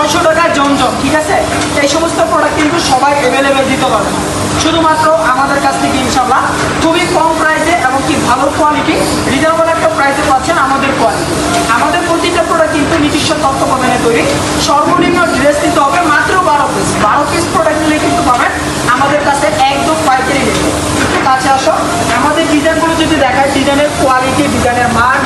কম ঠিক আছে? এই সমস্ত প্রোডাক্ট কিন্তু সবাই অ্যাভেলেবেল দিতে পারবে। শুধুমাত্র আমাদের কাছ থেকে ইনশাল্লাহ খুবই কম প্রাইসে এবং কি ভালো কোয়ালিটি রিজনেবল একটা প্রাইসে পাচ্ছেন আমাদের কোয়ালিটি আমাদের প্রতিটা প্রোডাক্ট কিন্তু নিজস্ব তত্ত্বাবধানে তৈরি। সর্বনিম্ন ড্রেস নিতে হবে মাত্র বারো পিস বারো পিস প্রোডাক্ট নিলে কিন্তু পাবেন আমাদের কাছে একদম পাইকারি রেটে একটু কাছে আসো। আমাদের ডিজাইনগুলো যদি দেখায় ডিজাইনের কোয়ালিটি ডিজাইনের মান